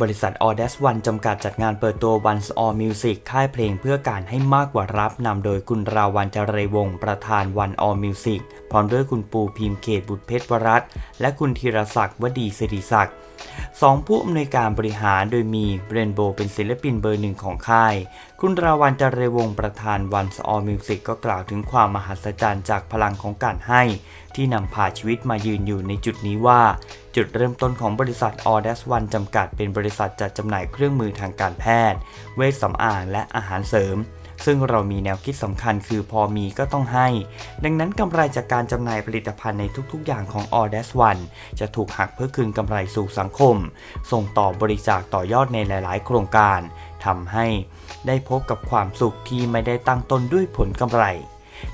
บริษัท a u d a s One จำกัดจัดงานเปิดตัว Once All Music ค่ายเพลงเพื่อการให้มากกว่ารับนำโดยคุณราวันจารยวงศ์ประธาน One All Music พร้อมด้วยคุณปูพิมพ์เขตบุตรเพชรวรัตน์และคุณธีรศักดิ์วดีสิริศักดิ์สองผู้อำนวยการบริหารโดยมีเรนโบเป็นศิลปินเบอร์หนึ่งของค่าย คุณราวันจารวงประธาน Once All Music ก็กล่าวถึงความมหัศจรรย์จากพลังของการให้ ที่นำพาชีวิตมายืนอยู่ในจุดนี้ว่า จุดเริ่มต้นของบริษัท a u d a s One จำกัดเป็นบริษัทจัดจำหน่ายเครื่องมือทางการแพทย์ เวชสำอางและอาหารเสริม ซึ่งเรามีแนวคิดสำคัญคือพอมีก็ต้องให้ ดังนั้นกำไรจากการจำหน่ายผลิตภัณฑ์ในทุกๆ อย่างของ a u d a s One จะถูกหักเพื่อคืนกำไรสู่สังคม ส่งต่อบริจาคต่อยอดในหลาย ๆ โครงการทำให้ได้พบกับความสุขที่ไม่ได้ตั้งต้นด้วยผลกำไร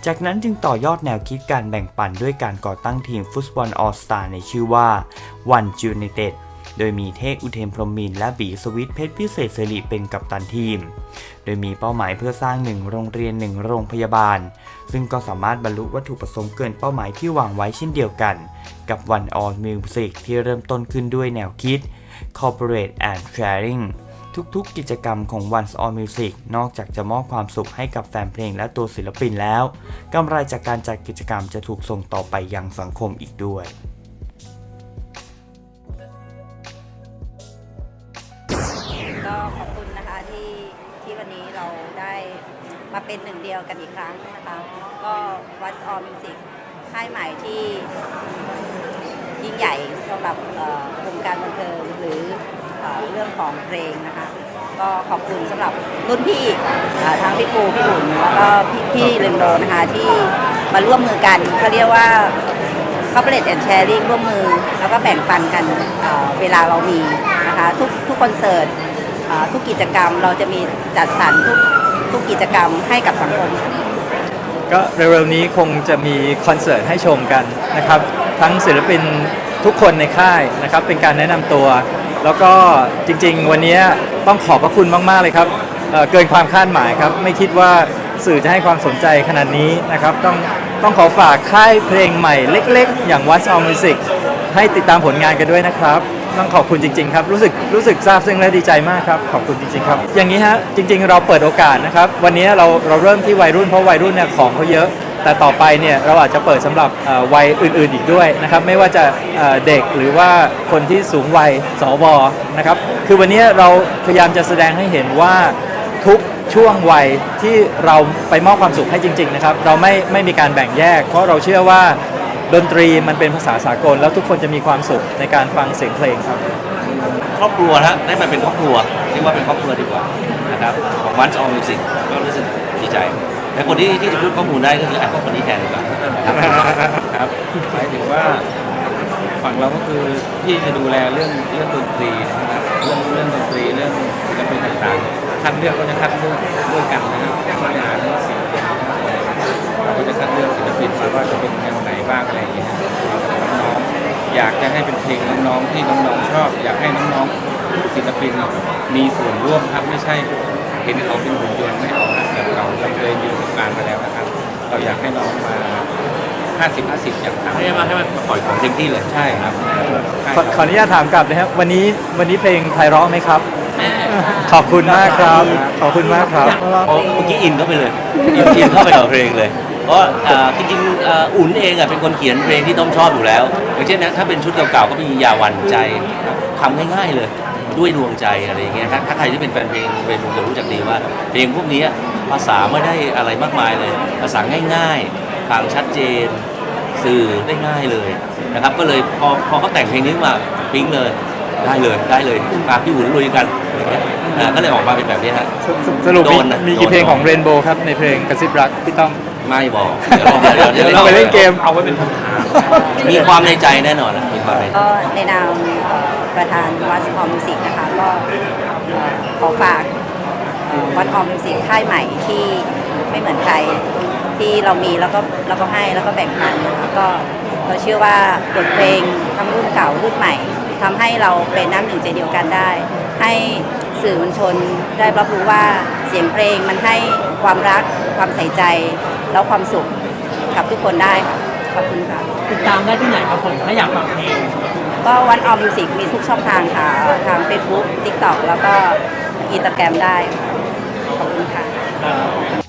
จากนั้นจึงต่อยอดแนวคิดการแบ่งปันด้วยการก่อตั้งทีมฟุตบอลออสตาในชื่อว่า One United โดยมีเทพอุเทนพรหมินและบีสวิทเพชรพิเศษสิริเป็นกัปตันทีม โดยมีเป้าหมายเพื่อสร้างหนึ่งโรงเรียนหนึ่งโรงพยาบาล ซึ่งก็สามารถบรรลุวัตถุประสงค์เกินเป้าหมายที่วางไว้เช่นเดียวกัน กับ One All Music ที่เริ่มต้นขึ้นด้วยแนวคิด Corporate and Sharing ทุกๆ กิจกรรมของ Once All Music นอกจากจะมอบความสุขให้กับแฟนเพลงและตัวศิลปินแล้ว กำไรจากการจัดกิจกรรมจะถูกส่งต่อไปยังสังคมอีกด้วย ได้มาเป็นหนึ่งเดียวกันอีกครั้งนะคะก็ What's All Music ค่ายใหม่ที่ยิ่งใหญ่สำหรับวงการบันเทิงหรือเอเรื่องของเพลงนะคะ ก็ขอบคุณสำหรับรุ่นพี่ทั้งพี่ปูพี่บุ๋มแล้วก็พี่พี่เรนโดนะคะที่มาร่วมมือกันเขาเรียกว่า corporate and sharing ร่วมมือ แล้วก็แบ่งปันกันเเวลาเรามีนะคะทุกทุกคอนเสิร์ต ทุกกิจกรรมเราจะมีจัดสรรทุกทุกกิจกรรมให้กับสังคม ก็เร็วๆนี้คงจะมีคอนเสิร์ตให้ชมกันนะครับ ทั้งศิลปินทุกคนในค่ายนะครับ เป็นการแนะนำตัว แล้วก็จริงๆ วันนี้ต้องขอบพระคุณมากๆเลยครับเเกินความคาดหมายครับ ไม่คิดว่าสื่อจะให้ความสนใจขนาดนี้นะครับ ต้องต้องขอฝากค่ายเพลงใหม่เล็ก ๆ อย่าง What's All Music ให้ติดตามผลงานกันด้วยนะครับ ต้องขอบคุณจริง ๆ ครับ รู้สึกรู้สึกซาบซึ้งและดีใจมากครับ ขอบคุณจริง ๆ ครับ อย่างนี้ฮะจริง ๆ เราเปิดโอกาสนะครับ วันนี้เราเราเริ่มที่วัยรุ่นเพราะวัยรุ่นเนี่ยของเขาเยอะ แต่ต่อไปเนี่ยเราอาจจะเปิดสำหรับวัยอื่น ๆ อีกด้วยนะครับ ไม่ว่าจะเด็กหรือว่าคนที่สูงวัยสวนะครับ คือวันนี้เราพยายามจะแสดงให้เห็นว่าทุกช่วงวัยที่เราไปมอบความสุขให้จริง ๆ นะครับ เราไม่ไม่มีการแบ่งแยก เพราะเราเชื่อว่า ดนตรีมันเป็นภาษาสากล แล้วทุกคนจะมีความสุขในการฟังเสียงเพลงครับ ครอบครัวนะได้มาเป็นครอบครัวเรียกว่าเป็นครอบครัวดีกว่านะครับของวันออมมิวสิกก็รู้สึกดีใจและคนที่ที่จะพูดข้อมูลได้ก็คืออะคนนี้แทนดีกว่าครับครับหมายถึงว่าฝั่งเราก็คือพี่จะดูแลเรื่องเรื่องดนตรีนะครับเรื่องเรื่องดนตรีเรื่องศิลปินต่างๆคัดเลือกก็จะคัดเลือกด้วยกันนะ ที่น้องๆชอบ อยากให้น้องๆทุกศิลปินมีส่วนร่วมครับไม่ใช่เห็นเขาเป็นหุ่นยนต์ไม่เอานะแบบเราเราเคยมีประสบการณ์มาแล้วนะครับ เราอยากให้น้องมา 50 50 อย่างต่ำให้มาให้มันปล่อยของเต็มที่เลยใช่ครับใช่ขอขออนุญาตถามกลับนะครับ วันนี้วันนี้เพลงไพเราะไหมครับ ขอบคุณมากครับ ขอบคุณมากครับโอ้เมื่อกี้อินเข้าไปเลยอินอินเข้าไปกับเพลงเลยเพราะอ่าจริงๆอ่าอุ่นเองอะเป็นคนเขียนเพลงที่ต้อมชอบอยู่แล้ว อย่างเช่นนะถ้าเป็นชุดเก่าๆก็มียาหวันใจทำง่ายๆเลย ด้วยดวงใจอะไรอย่างเงี้ยถ้าถ้าใครที่เป็นแฟนเพลงเรนูจะรู้จักดีว่า เพลงพวกนี้ภาษาไม่ได้อะไรมากมายเลย ภาษาง่ายๆฟังชัดเจน สื่อได้ง่ายเลยนะครับ ก็เลยพอพอเขาแต่งเพลงนี้มาปิ๊งเลย ได้เลยได้เลยมาพี่อุ่นลุยกันอะไรเงี้ยอ่าก็เลยออกมาเป็นแบบนี้ฮะสสสรุปมีโดนนะมีกี่โดน เพลงของเรนโบว์ครับในเพลงกระซิบรักพี่ต้องไม่บอกเดี๋ยวลองเดี๋ยวเดี๋ยวเราไปเล่นเกม เอาไว้เป็นคำถามมีความในใจแน่นอนนะมีความในใจ ก็ในนามเอ่อประธานวัดพอมิวสิกนะคะก็เอ่อขอฝากวัดพอมิวสิกค่ายใหม่ที่ไม่เหมือนใครที่เรามีแล้วก็แล้วก็ให้แล้วก็แบ่งปันนะคะก็เราเชื่อว่าบทเพลงทั้งรุ่นเก่ารุ่นใหม่ ทำให้เราเป็นน้ำหนึ่งใจเดียวกันได้ ให้สื่อมวลชนได้รับรู้ว่าเสียงเพลงมันให้ความรักความใส่ใจ แล้วความสุขกับทุกคนได้ค่ะขอบคุณค่ะติดตามได้ที่ไหนครับผมถ้าอยากฟังเพลงกก็วันออมมิวสิกมีทุกช่องทางค่ะทาง Facebook TikTok แล้วก็อินสตาแกรมได้ขอบคุณค่ะ